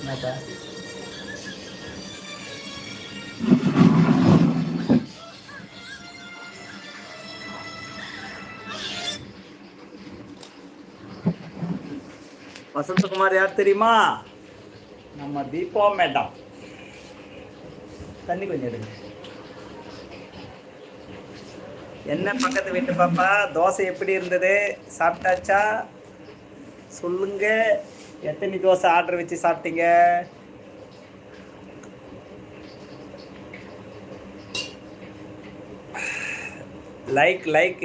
என்னக்கா? வசந்தகுமார் யார் தெரியுமா? நம்ம தீபா மேடம். தண்ணி கொஞ்சம் எடுங்க. என்ன பக்கத்து வீட்டு பாப்பா? தோசை எப்படி இருந்தது? சாப்பிட்டாச்சா? சொல்லுங்க. எத்தனை தோசை ஆர்டர் வச்சு சாப்பிட்டீங்க? லைக் லைக்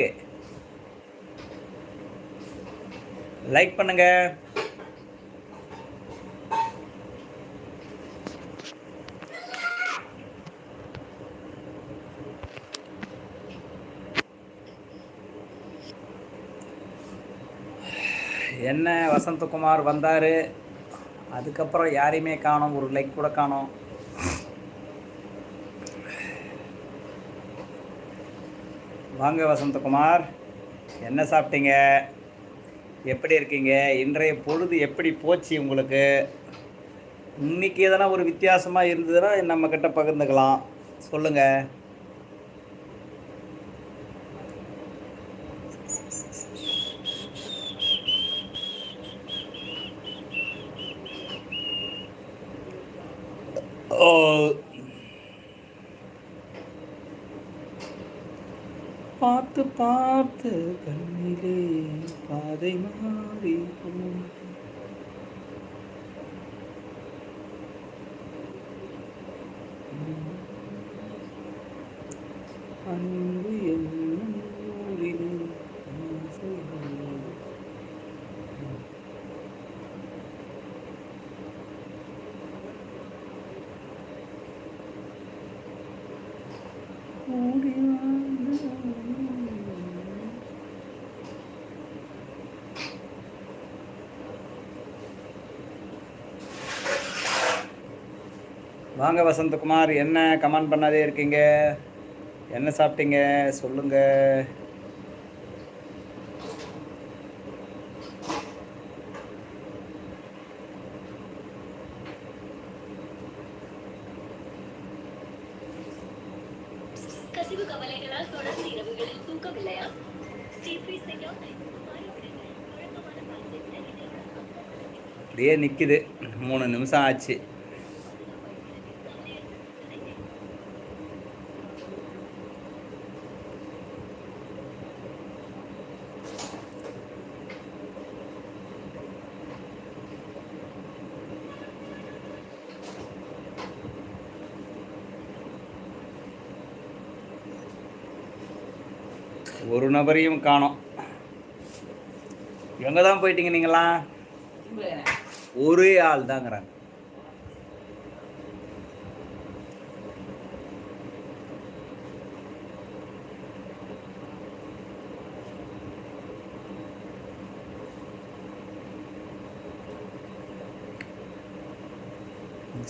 லைக் பண்ணுங்க. என்ன? வசந்தகுமார் வந்தார். அதுக்கப்புறம் யாரையுமே காணோம். ஒரு லைக் கூட காணோம். வாங்க வசந்தகுமார் என்ன சாப்பிட்டீங்க? எப்படி இருக்கீங்க? இன்றைய பொழுது எப்படி போச்சு உங்களுக்கு? இன்னைக்கு எதனா ஒரு வித்தியாசமாக இருந்ததுன்னா நம்மக்கிட்ட பகிர்ந்துக்கலாம். சொல்லுங்கள் பார்த்து பார்த்து கண்ணிலே பாதை மாறி போன. வாங்க வசந்தகுமார் என்ன கமெண்ட் பண்ணாதே இருக்கீங்க? என்ன சாப்பிட்டீங்க? சொல்லுங்க. கசிவு கவலைகளால் தொடர்ந்து இரவுகளில் தூக்கமில்லையா சிபி செய்யா வழக்கமான கான்செப்ட் அப்படியே நிற்கிது மூணு நிமிஷம் ஆச்சு. ஒரு நபரையும் காணோம். எங்கே தான் போயிட்டீங்க நீங்களா? ஒரே ஆள் தாங்கிறாங்க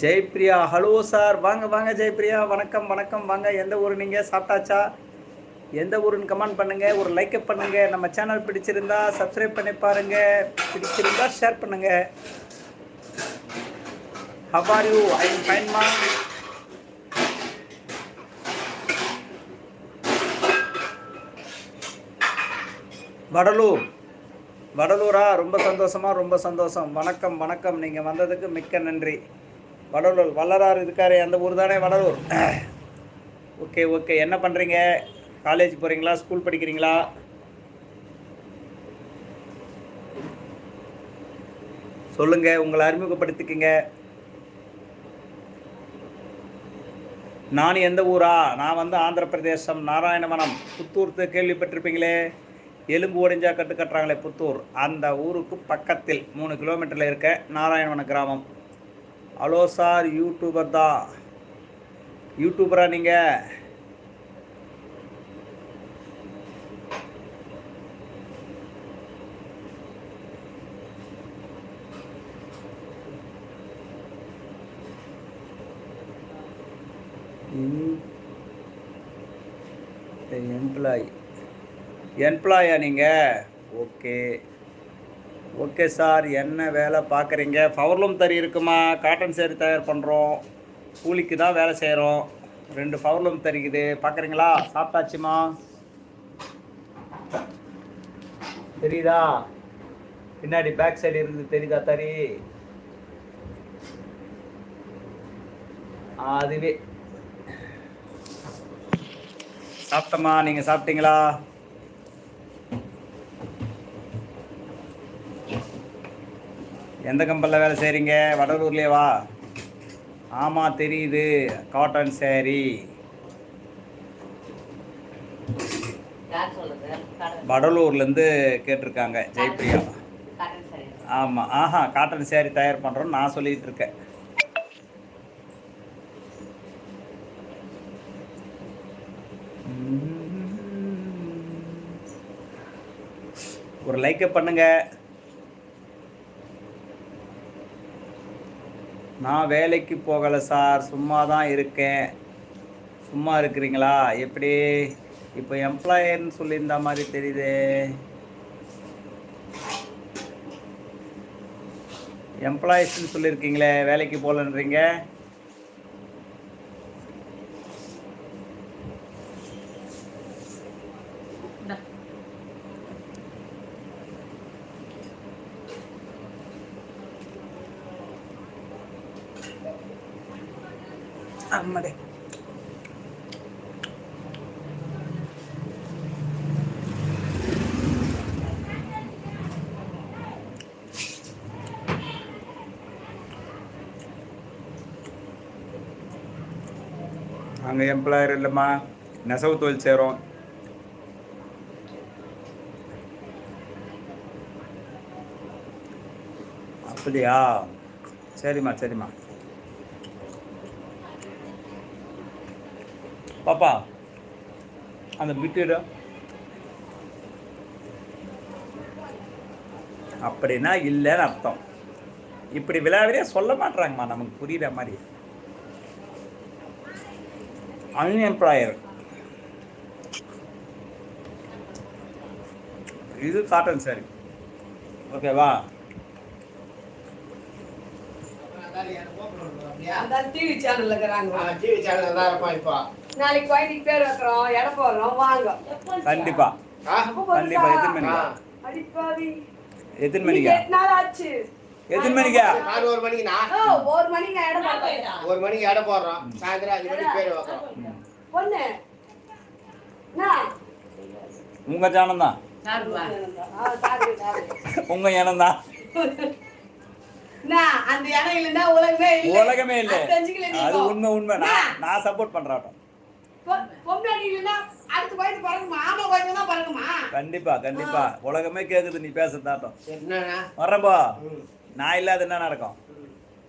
ஜெயப்ரியா ஹலோ சார். வாங்க வாங்க ஜெயப்ரியா வணக்கம் வணக்கம். வாங்க எந்த ஊர் நீங்கள் சாப்பிட்டாச்சா? எந்த ஊருன்னு கமெண்ட் பண்ணுங்க ஒரு லைக் பண்ணுங்க. நம்ம சேனல் பிடிச்சிருந்தா சப்ஸ்கிரைப் பண்ணி பாருங்க. பிடிச்சிருந்தா ஷேர் பண்ணுங்க. How are you I I am Vadalur. வடலூரா? ரொம்ப சந்தோஷமாக ரொம்ப சந்தோஷம். வணக்கம் வணக்கம். நீங்கள் வந்ததுக்கு மிக்க நன்றி. வடலூர் வல்லரார் இருக்காரு அந்த ஊர் தானே வடலூர்? ஓகே ஓகே என்ன பண்ணுறீங்க காலேஜ் போகிறீங்களா ஸ்கூல் படிக்கிறீங்களா? சொல்லுங்கள் உங்களை அறிமுகப்படுத்திக்கங்க. நான் எந்த ஊரா? நான் வந்து ஆந்திர பிரதேசம் நாராயணவனம். புத்தூர் கேள்விப்பட்டிருப்பீங்களே? எலும்பு ஒடிஞ்சா கட்டு கட்டுறாங்களே புத்தூர். அந்த ஊருக்கு பக்கத்தில் மூணு கிலோமீட்டரில் இருக்க நாராயணவன கிராமம். ஹலோ சார் யூடியூபர் தான். யூடியூபரா நீங்கள் எம்ப்ளாயா நீங்கள் ஓகே ஓகே சார் என்ன வேலை பார்க்குறீங்க? பவர்லூம் தறி இருக்குமா? காட்டன் சேரி தயார் பண்ணுறோம் கூலிக்கு தான் வேலை செய்கிறோம் ரெண்டு ஃபவர்லூம் தறிக்குது பார்க்குறீங்களா? சாப்பிட்டாச்சுமா? தெரியுதா? பின்னாடி பேக் சைடு இருக்குது தெரியுதா தறி? அதுவே. சாப்பிட்டம்மா நீங்கள் சாப்பிட்டீங்களா? எந்த கம்பெனியில் வேலை செய்கிறீங்க வடலூர்லேயே வா. ஆமாம் தெரியுது. காட்டன் சேரீ வடலூர்லேருந்து கேட்டிருக்காங்க ஜெயப்பிரியா. ஆமாம் ஆஹா காட்டன் சேரீ தயார் பண்ணுறோன்னு நான் சொல்லிகிட்டு இருக்கேன். ஒரு லைக்கை பண்ணுங்கள் நான் வேலைக்கு போகலை சார் சும்மா தான் இருக்கேன். சும்மா இருக்கிறீங்களா? எப்படி? இப்போ எம்ப்ளாயர்னு சொல்லியிருந்த மாதிரி தெரியுதே. எம்ப்ளாயிஸ்ன்னு சொல்லியிருக்கீங்களே வேலைக்கு போகலன்றீங்க? அங்கே எம்ப்ளாயர் இல்லைம்மா. நெசவு தொழில் சேரும். அப்படியா? சரிம்மா சரிம்மா. பாப்பா அந்த பிட்டுடு அப்படின்னா இல்லைன்னு அர்த்தம். இப்படி விழாவிலே சொல்ல மாட்றாங்கம்மா நமக்கு புரியுற மாதிரி. அன்எம்ப்ளாயர் இது காட்டன் சாரி ஓகேவா அந்த டிவி சேனல்ல இருக்கிறாங்க. டிவி சேனல் தான் இருப்பான் இப்போ. நாளைக்கு குழந்தைக்கு பேர் வைக்கிறோம். இடம் போடுறோம். வாங்க. கண்டிப்பா. கண்டிப்பா எத்தனை மணிக்கா? எத்தனை மணிக்கா? எட்டு நாள் ஆச்சு? எத்தனை மணிக்கா? நான் ஒரு மணிக்கு நான். ஓ, ஒரு மணிக்கு இடம் போடுறோம் ஒரு மணிக்கு எடை போடுறோம். சாயந்தரம் அஞ்சு மணிக்கு பேர் வைக்கிறோம் பொண்ணு நான் உங்க ஜானம் தான். உங்க இனம் தான். நான் அந்த இடம் இல்லைன்னா உலகமே இல்லை. உலகமே இல்லை. அது உண்மை உண்மை. நான் நான் சப்போர்ட் பண்றேன் பொ- பொம்பளை இல்லைன்னா அடுத்த குழந்தை பிறகுமா ஆமா குழந்தை தான் பிறகுமா கண்டிப்பா கண்டிப்பா. உலகமே கேக்குது நீ பேசுறதாட்டம் ம். நான் இல்லாத என்ன நடக்கும்?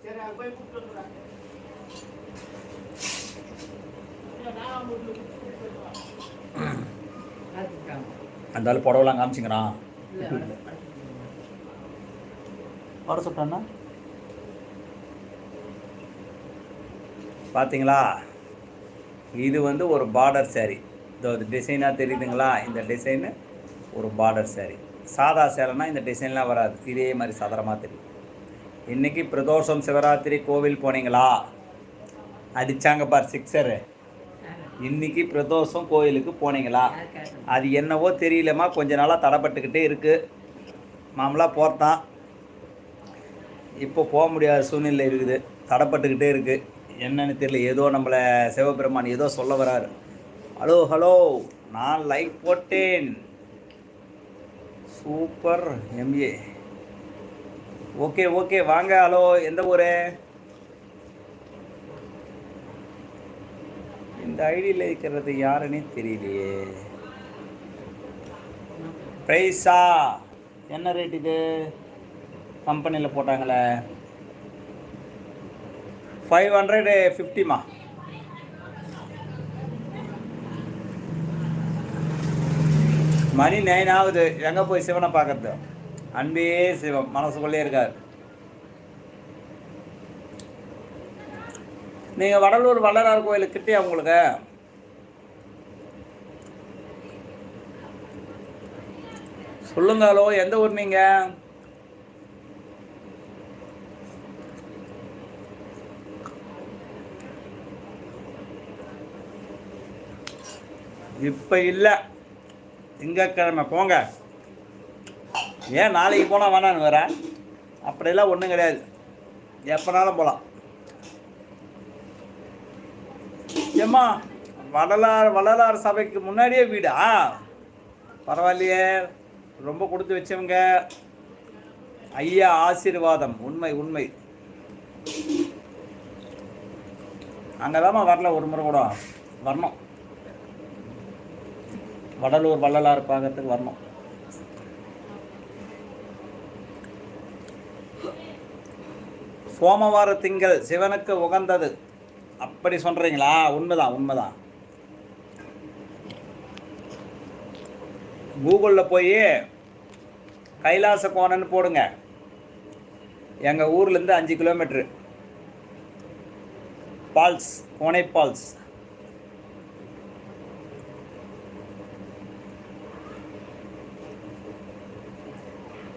சரி. அந்த ஆள் புடவெல்லாம் காமிச்சிங்கிறான் வர சொல்லிட்டான்னா பார்த்தீங்களா இது வந்து ஒரு பார்டர் saree. இதோ இது டிசைனாக தெரியுதுங்களா? இந்த டிசைனு ஒரு பார்டர் saree. சாதா சேலைனா இந்த டிசைன்லாம் வராது. இதே மாதிரி சதுரமாக தெரியும். இன்றைக்கி பிரதோஷம் சிவராத்திரி கோவில் போனீங்களா? அடித்தாங்க பார் சிக்ஸரு. இன்றைக்கி பிரதோஷம் கோயிலுக்கு போனீங்களா? அது என்னவோ தெரியலம்மா கொஞ்ச நாளாக தடைப்பட்டுக்கிட்டே இருக்குது மாமலாக போர்த்தான். இப்போ போக முடியாத சூழ்நிலை இருக்குது. தடைப்பட்டுக்கிட்டே இருக்குது என்னன்னு தெரியல ஏதோ நம்மளை சிவபெருமான் ஏதோ சொல்ல வராரு. ஹலோ ஹலோ நான் லைக் போட்டேன். சூப்பர் எம்ஏ ஓகே ஓகே வாங்க ஹலோ எந்த ஊர்? இந்த ஐடியில் இருக்கிறது யாருன்னே தெரியலையே. ப்ரைஸா என்ன ரேட் இது? கம்பெனியில் போட்டாங்களே. ஃபைவ் ஹண்ட்ரட் ஃபிஃப்டிமா மணி நைன் ஆகுது. எங்கே போய் சிவனை பார்க்கறது? அன்பே சிவம். மனசுக்குள்ளே இருக்கார். நீங்கள் வடலூர் வள்ளலார் கோயிலுக்கிட்டே உங்களுக்கு? சொல்லுங்களோ எந்த ஊர் நீங்கள் இப்போ இல்லை. திங்கக்கிழமை போங்க. ஏன் நாளைக்கு போனால் வேணான்னு வேற? அப்படியெல்லாம் ஒன்றும் கிடையாது. எப்போனாலும் போகலாம் ஏம்மா வள்ளலார் வள்ளலார் சபைக்கு முன்னாடியே வீடா? பரவாயில்லையே. ரொம்ப கொடுத்து வச்சவங்க. ஐயா ஆசீர்வாதம். உண்மை உண்மை. அங்கே வரல ஒரு முறை கூட. வரணும். வடலூர் வள்ளலார் பார்க்கறதுக்கு வரணும். சோமவார திங்கள் சிவனுக்கு உகந்தது. அப்படி சொல்கிறீங்களா உண்மைதான் உண்மைதான். கூகுளில் போய் கைலாச கோணன்னு போடுங்க. எங்கள் ஊர்லேருந்து அஞ்சு கிலோமீட்ரு பால்ஸ் கோனை பால்ஸ்.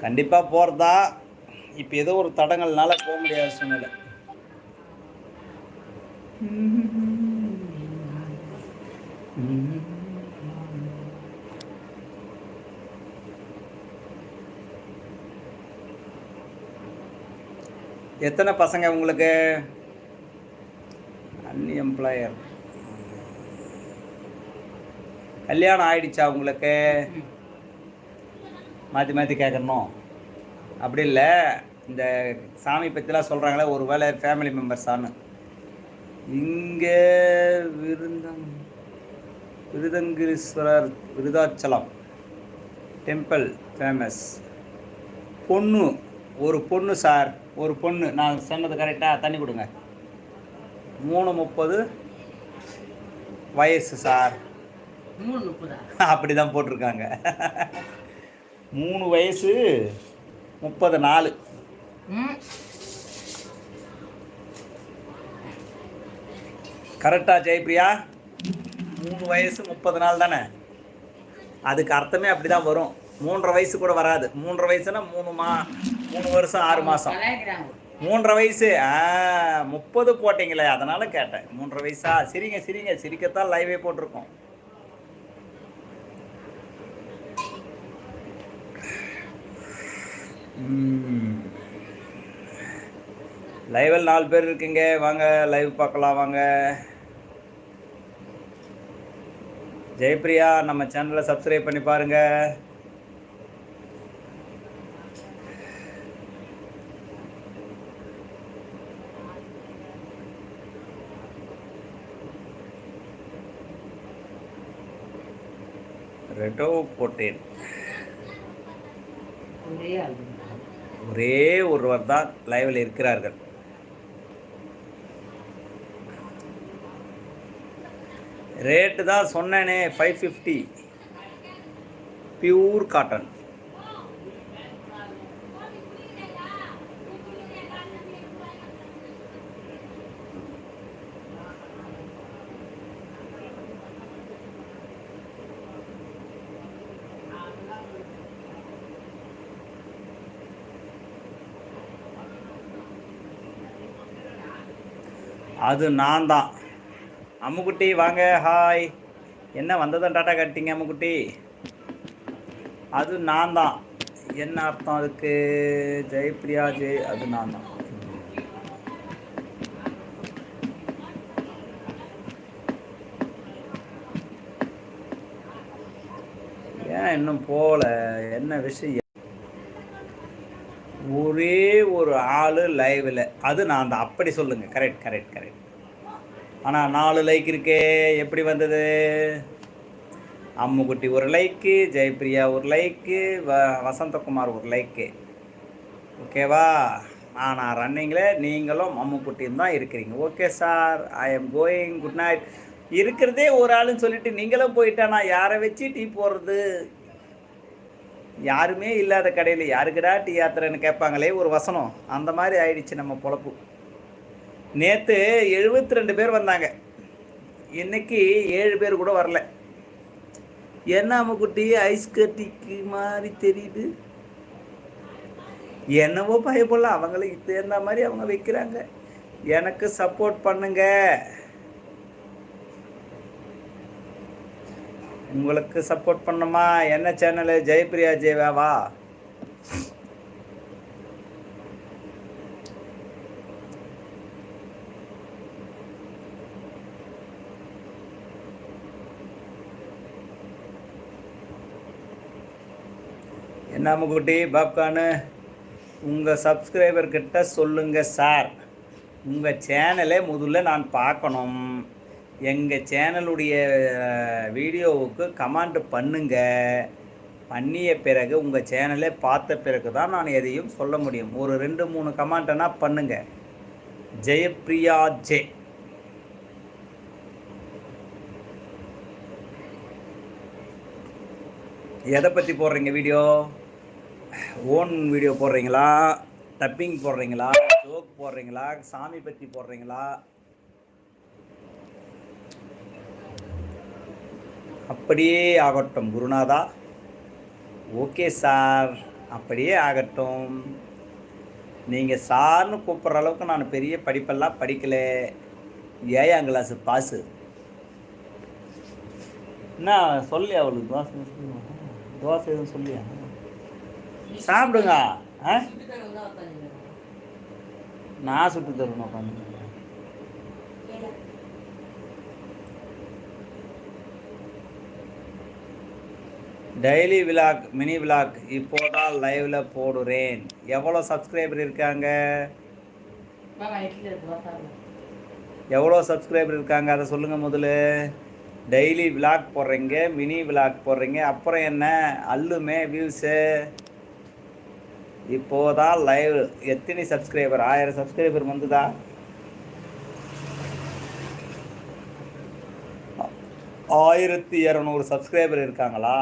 கண்டிப்பாக போகிறதா இப்போ ஏதோ ஒரு தடங்கள்னால போக முடியாத சூழ்நிலை. எத்தனை பசங்க உங்களுக்கு? அன்எம்ப்ளாயர் கல்யாணம் ஆயிடுச்சா உங்களுக்கு? மாற்றி மாற்றி கேட்கணும் அப்படி இல்லை. இந்த சாமி பற்றிலாம் சொல்கிறாங்களே ஒரு வேளை ஃபேமிலி மெம்பர்ஸான்னு இங்கே விருந்தம் விருதங்கிரீஸ்வரர் விருதாச்சலம் டெம்பிள் ஃபேமஸ் பொண்ணு ஒரு பொண்ணு சார் ஒரு பொண்ணு. நான் சொன்னது கரெக்டாக தண்ணி கொடுங்க. மூணு முப்பது வயசு சார் மூணு முப்பதா? அப்படி தான் போட்டிருக்காங்க. மூணு வயசு முப்பது நாலு. ம். கரெக்டா ஜெயப்ரியா மூணு வயசு முப்பது நாள் தானே? அதுக்கு அர்த்தமே அப்படி தான் வரும். மூன்றரை வயசு கூட வராது. மூன்றரை வயசுனா மூணு மா மூணு வருஷம் ஆறு மாதம் மூன்றரை வயசு. முப்பது போட்டிங்களே அதனால கேட்டேன். மூன்றரை வயசா? சிரிங்க சிரிங்க. சிரிக்கத்தான் லைவே போட்டிருக்கோம். லைவில் நாலு பேர் இருக்கீங்க. வாங்க லைவ் பார்க்கலாம் வாங்க. ஜெயப்ரியா நம்ம சேனலை சப்ஸ்கிரைப் பண்ணி பாருங்க. ரெட்டோ போட்டேன். ஒரே ஒருவர் தான் லைவில் இருக்கிறார்கள். ரேட்டு தான் சொன்னேனே ஃபைவ் ஃபிஃப்டி பியூர் காட்டன் அது நான் தான் அம்முக்குட்டி வாங்க ஹாய் என்ன வந்ததும் டாட்டா கட்டிங்க அம்முக்குட்டி? அது நான் தான் என்ன அர்த்தம் அதுக்கு? ஜெயப்ரியா ஜெய் அது நான் தான் ஏன் இன்னும் போகல? என்ன விஷயம்? ஒரே ஒரு ஆள் லைவில் அது நான் தான் அப்படி சொல்லுங்கள் கரெக்ட் கரெக்ட் கரெக்ட் ஆனால் நாலு லைக் இருக்கே. எப்படி வந்தது? அம்முக்குட்டி ஒரு லைக்கு ஜெயப்ரியா ஒரு லைக்கு வ வசந்தகுமார் ஒரு லைக்கு ஓகேவா ஆனால் ரன்னிங்கில் நீங்களும் அம்முக்குட்டியும் தான் இருக்கிறீங்க. Okay sir I am going good night இருக்கிறதே ஒரு ஆளுன்னு சொல்லிட்டு நீங்களும் போயிட்டா நான் யாரை வச்சு டீ போடுறது? யாருமே இல்லாத கடையில் யாருக்குடா டீ யாத்திரைன்னு கேட்பாங்களே ஒரு வசனம். அந்த மாதிரி ஆயிடுச்சு நம்ம பொழப்பு. நேற்று எழுபத்தி ரெண்டு பேர் வந்தாங்க. இன்னைக்கு ஏழு பேர் கூட வரல. என்ன அம்முக்குட்டி ஐஸ் கட்டிக்கு மாதிரி தெரியுது? என்னவோ பயப்படல அவங்களுக்கு தேர்ந்த மாதிரி அவங்க வைக்கிறாங்க. எனக்கு சப்போர்ட் பண்ணுங்க. உங்களுக்கு சப்போர்ட் பண்ணுமா? என்ன சேனலு ஜெயபிரியா ஜெயவாவா என்ன முக்குட்டி பாப்கானு உங்கள் சப்ஸ்கிரைபர்கிட்ட சொல்லுங்கள் சார் உங்கள் சேனலை முதல்ல நான் பார்க்கணும். எங்கள் சேனலுடைய வீடியோவுக்கு கமெண்ட் பண்ணுங்க. பண்ணிய பிறகு உங்கள் சேனலை பார்த்த பிறகு தான் நான் எதையும் சொல்ல முடியும். ஒரு ரெண்டு மூணு கமெண்ட்னா பண்ணுங்க. ஜெயப்ரியா ஜே. எதை பற்றி போடுறீங்க வீடியோ ஓன் வீடியோ போடுறீங்களா? டப்பிங் போடுறீங்களா? ஜோக் போடுறீங்களா? சாமி பற்றி போடுறீங்களா? அப்படியே ஆகட்டும் குருநாதா. Okay sir. அப்படியே ஆகட்டும். நீங்கள் சார்னு கூப்பிட்ற அளவுக்கு நான் பெரிய படிப்பெல்லாம் படிக்கலை. ஏழாம் கிளாஸு பாஸு என்ன சொல்லி அவளுக்கு? தோசை தோசை எதுவும் சொல்லியா? சாப்பிடுங்க. ஆ? நான் சுட்டு தரணும் உட்காந்து டெய்லி விலாக் மினி விலாக் இப்போதான் லைவ்ல போடுறேன். எவ்வளோ சப்ஸ்கிரைபர் இருக்காங்க? எவ்வளோ சப்ஸ்கிரைபர் இருக்காங்க? அதை சொல்லுங்கள் முதல்ல. டெய்லி விலாக் போடுறீங்க மினி விலாக் போடுறீங்க. அப்புறம் என்ன? அல்லுமே வியூஸு இப்போதான் லைவ் எத்தனை சப்ஸ்கிரைபர் ஆயிரம் சப்ஸ்கிரைபர் வந்துதா? ஆயிரத்தி இரநூறு சப்ஸ்கிரைபர் இருக்காங்களா?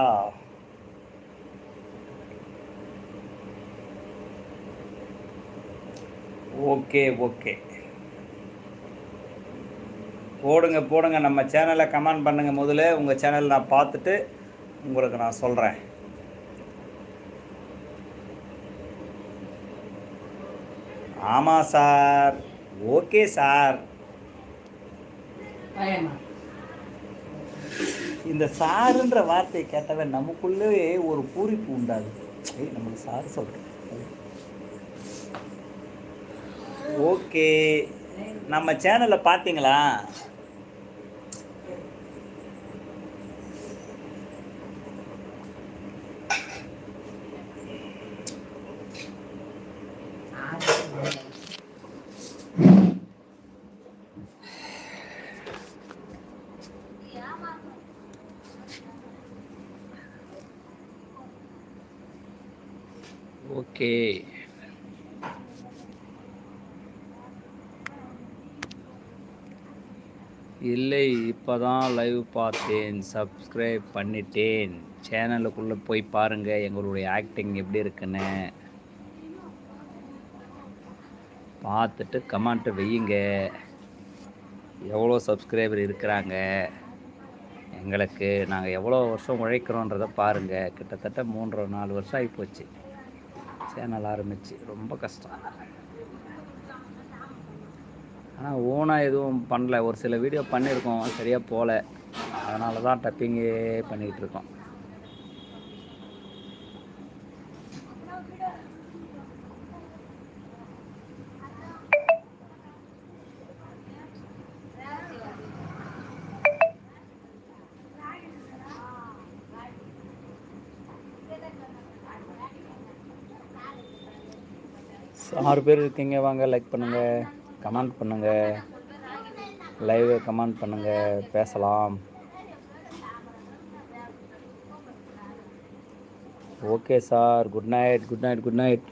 Okay okay. போடுங்க போடுங்க. நம்ம சேனலை கமெண்ட் பண்ணுங்கள் முதல்ல உங்கள் சேனல் நான் பார்த்துட்டு உங்களுக்கு நான் சொல்கிறேன் ஆமாம் சார். Okay sir. இந்த சாருன்ற வார்த்தையை கேட்டவன் நமக்குள்ளே ஒரு பூரிப்பு உண்டாகுது. ஏய் நம்மளுக்கு சார் சொல்கிறேன் ஓகே. நம்ம சேனலை பார்த்தீங்களா? ஓகே. இல்லை இப்போ தான் லைவ் பார்த்தேன் சப்ஸ்கிரைப் பண்ணிட்டேன். சேனலுக்குள்ளே போய் பாருங்கள் எங்களுடைய ஆக்டிங் எப்படி இருக்குன்னு. பார்த்துட்டு கமெண்ட்டு வையுங்க. எவ்வளோ சப்ஸ்கிரைபர் இருக்கிறாங்க? எங்களுக்கு நாங்கள் எவ்வளோ வருஷம் உழைக்கிறோன்றதை பாருங்கள் கிட்டத்தட்ட மூன்று நாலு வருஷம் ஆகிப்போச்சு. சேனல் ஆரம்பித்து ரொம்ப கஷ்டம். ஆனால் ஓனாக எதுவும் பண்ணல. ஒரு சில வீடியோ பண்ணியிருக்கோம். சரியாக போகல அதனால தான் டப்பிங்கே பண்ணிக்கிட்டு இருக்கோம். ஆறு பேர் இருக்கீங்க வாங்க லைக் பண்ணுங்கள் கமெண்ட் பண்ணுங்கள் லைவை கமெண்ட் பண்ணுங்கள் பேசலாம். Okay sir good night good night good night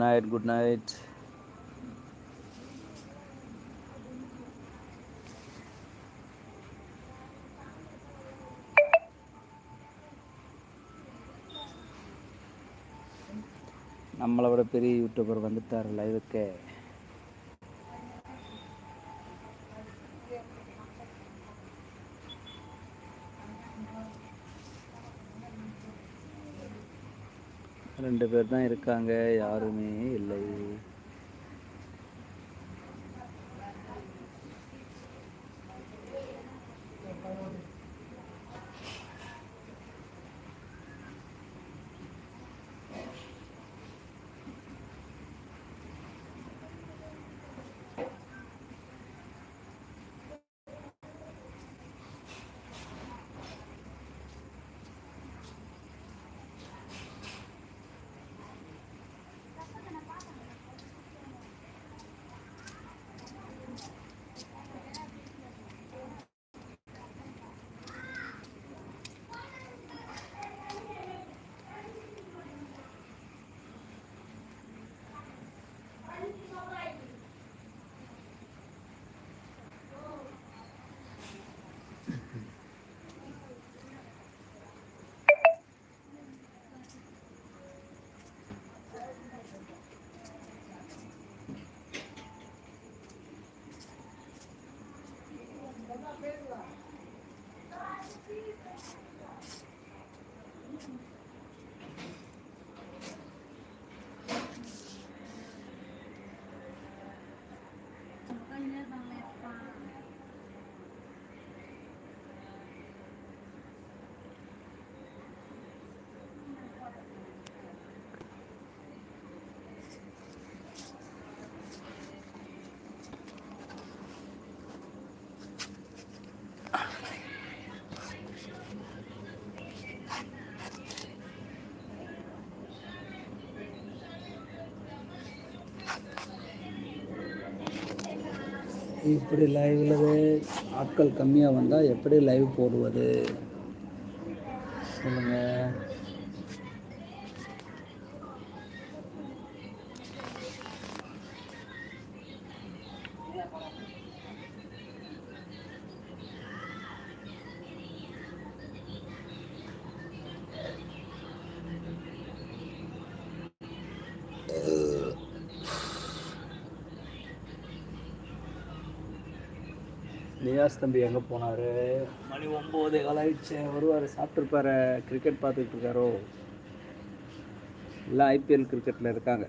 night, good night. நம்மளை விட பெரிய யூடியூபர் வந்துட்டார் லைவுக்கு ரெண்டு பேர் தான் இருக்காங்க யாருமே இல்லை. இப்படி லைவில் ஆட்கள் கம்மியாக வந்தால் எப்படி லைவ் போடுவது? சொல்லுங்கள் நியாஸ் தம்பி எங்கே போனார்? மணி ஒம்பது காலாயிடுச்சு வருவார் சாப்பிட்ருப்பாரு கிரிக்கெட் பார்த்துட்டு இருக்காரோ? எல்லாம் ஐபிஎல் கிரிக்கெட்டில் இருக்காங்க.